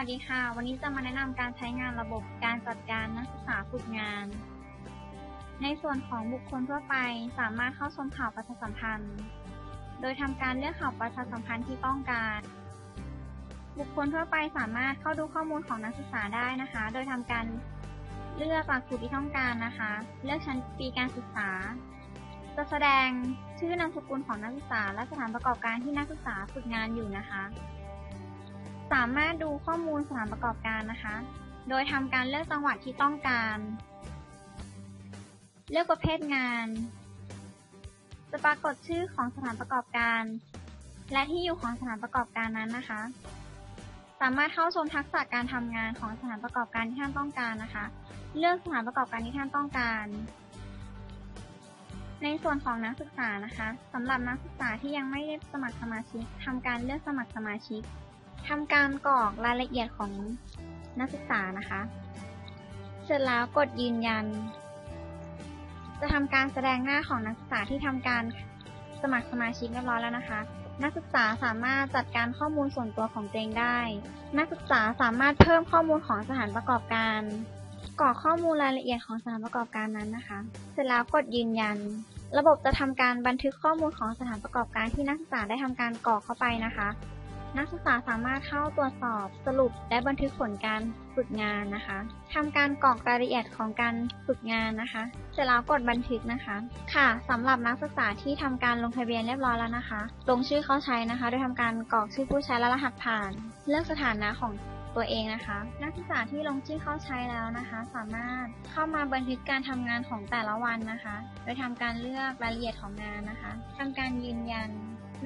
สวัสดีค่ะ วันนี้จะมาแนะนำการใช้งานระบบการจัดการนักศึกษาฝึกงาน ในส่วนของบุคคลทั่วไปสามารถเข้าชมข่าวประชาสัมพันธ์ โดยทำการเลือกข่าวประชาสัมพันธ์ที่ต้องการ บุคคลทั่วไปสามารถเข้าดูข้อมูลของนักศึกษาได้นะคะ โดยทำการเลือกหลักสูตรที่ต้องการนะคะ เลือกชั้นปีการศึกษา จะแสดงชื่อนามสกุลของนักศึกษา และสถานประกอบการที่นักศึกษาฝึกงานอยู่นะคะ สามารถดูข้อมูลสถานประกอบการนะคะ โดยทำการเลือกจังหวัดที่ต้องการ เลือกประเภทงาน จะปรากฏชื่อของสถานประกอบการ และที่อยู่ของสถานประกอบการนั้นนะคะ สามารถเข้าชมทักษะการทำงานของสถานประกอบการที่ท่านต้องการนะคะ เลือกสถานประกอบการที่ท่านต้องการในส่วนของนักศึกษานะคะสำหรับนักศึกษาที่ยังไม่ได้สมัครสมาชิกทำการเลือกสมัครสมาชิก ทำการกรอกรายละเอียดของนักศึกษานะคะ เสร็จแล้วกดยืนยัน จะทำการแสดงหน้าของนักศึกษาที่ทำการสมัครสมาชิกเรียบร้อยแล้วนะคะ นักศึกษาสามารถจัดการข้อมูลส่วนตัวของตัวเองได้ นักศึกษาสามารถเพิ่มข้อมูลของสถานประกอบการ กรอกข้อมูลรายละเอียดของสถานประกอบการนั้นนะคะ เสร็จแล้วกดยืนยัน ระบบจะทำการบันทึกข้อมูลของสถานประกอบการที่นักศึกษาได้ทำการกรอกเข้าไปนะคะ นักศึกษาสามารถเข้าตรวจสอบสรุป และบันทึกผลการฝึกงานนะคะทำการกรอกรายละเอียดของการฝึกงานนะคะ เสร็จแล้วกดบันทึกนะคะ ค่ะสำหรับนักศึกษาที่ทำการลงทะเบียนเรียบร้อยแล้วนะคะ ลงชื่อเข้าใช้นะคะ โดยทำการกรอกชื่อผู้ใช้และรหัสผ่าน เลือกสถานะของตัวเองนะคะ นักศึกษาที่ลงชื่อเข้าใช้แล้วนะคะ สามารถเข้ามาบันทึกการทำงานของแต่ละวันนะคะ โดยทำการเลือกรายละเอียดของงานนะคะทำการยืนยัน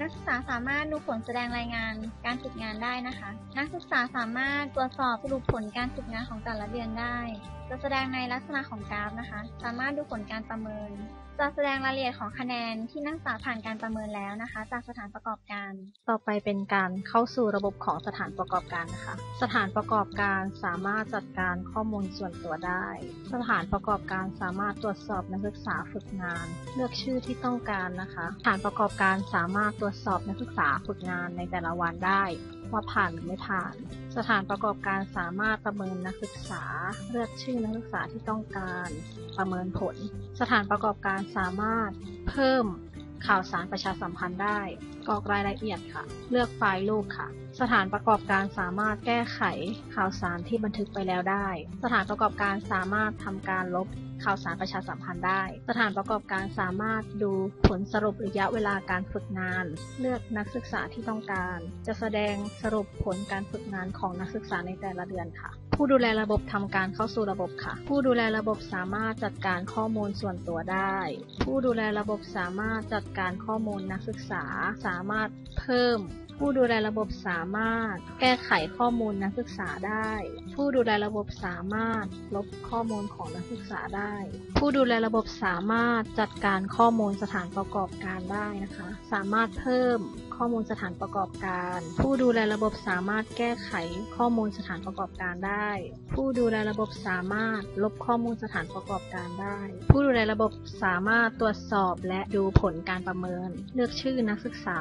นักศึกษาสามารถดูผลแสดงรายงานการฝึกงานได้นะคะ นักศึกษาสามารถตรวจสอบสรุปผลการฝึกงานของแต่ละเดือนได้ จะแสดงในลักษณะของกราฟนะคะ สามารถดูผลการประเมินจะแสดงรายละเอียดของคะแนนที่นักศึกษาผ่านการประเมินแล้วนะคะ จากสถานประกอบการ ต่อไปเป็นการเข้าสู่ระบบของสถานประกอบการนะคะ สถานประกอบการสามารถจัดการข้อมูลส่วนตัวได้ สถานประกอบการสามารถตรวจสอบนักศึกษาฝึกงาน เลือกชื่อที่ต้องการนะคะ สถานประกอบการสามารถตรวจสอบนักศึกษาฝึกงานในแต่ละวันได้ ว่าผ่านหรือไม่ผ่าน สถานประกอบการสามารถประเมินนักศึกษา เลือกชื่อนักศึกษาที่ต้องการ ประเมินผล สถานประกอบการสามารถเพิ่มข่าวสารประชาสัมพันธ์ได้กรอกรายละเอียดค่ะ เลือกไฟล์รูปค่ะ สถานประกอบการสามารถแก้ไขข่าวสารที่บันทึกไปแล้วได้ สถานประกอบการสามารถทำการลบ ข่าวสารประชาสัมพันธ์ได้ สถานประกอบการสามารถดูผลสรุประยะเวลาการฝึกงาน เลือกนักศึกษาที่ต้องการ จะแสดงสรุปผลการฝึกงานของนักศึกษาในแต่ละเดือนค่ะผู้ดูแลระบบทำการเข้าสู่ระบบค่ะ ผู้ดูแลระบบสามารถจัดการข้อมูลส่วนตัวได้ ผู้ดูแลระบบสามารถจัดการข้อมูลนักศึกษา สามารถเพิ่ม ผู้ดูแลระบบสามารถ แก้ไขข้อมูลนักศึกษาได้ ผู้ดูแลระบบสามารถลบข้อมูลของนักศึกษาได้ ผู้ดูแลระบบสามารถจัดการข้อมูลสถานประกอบการได้นะคะ สามารถเพิ่มข้อมูลสถานประกอบการ ผู้ดูแลระบบสามารถแก้ไขข้อมูลสถานประกอบการได้ ผู้ดูแลระบบสามารถลบข้อมูลสถานประกอบการได้ ผู้ดูแลระบบสามารถตรวจสอบและดูผลการประเมิน เลือกชื่อนักศึกษา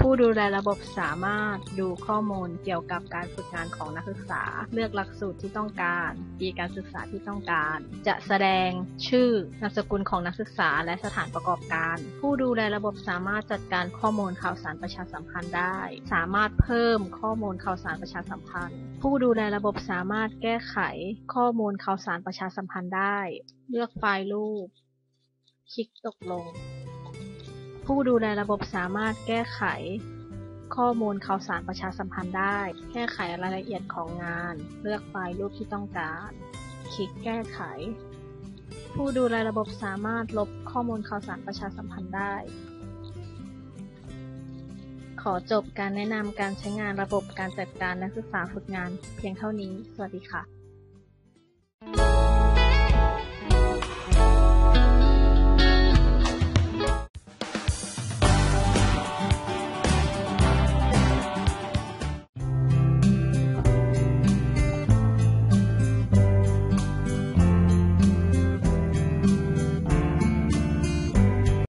ผู้ดูแลระบบสามารถดูข้อมูลเกี่ยวกับการฝึกงานของนักศึกษา เลือกหลักสูตรที่ต้องการ ปีการศึกษาที่ต้องการ จะแสดงชื่อนามสกุลของนักศึกษาและสถานประกอบการ ผู้ดูแลระบบสามารถจัดการข้อมูลข่าวสารประประชาสัมพันธ์ได้ สามารถเพิ่มข้อมูลข่าวสารประชาสัมพันธ์ ผู้ดูแลระบบสามารถแก้ไขข้อมูลข่าวสารประชาสัมพันธ์ได้ เลือกไฟล์รูป คลิกตกลง ผู้ดูแลระบบสามารถแก้ไข ข้อมูลข่าวสารประชาสัมพันธ์ได้ แก้ไขรายละเอียดของงาน เลือกไฟล์รูปที่ต้องการ คลิกแก้ไขผู้ดูแลระบบสามารถลบข้อมูลข่าวสารประชาสัมพันธ์ได้ ขอจบการแนะนำการใช้งานระบบการจัดการนักศึกษาฝึกงานเพียงเท่านี้ สวัสดีค่ะ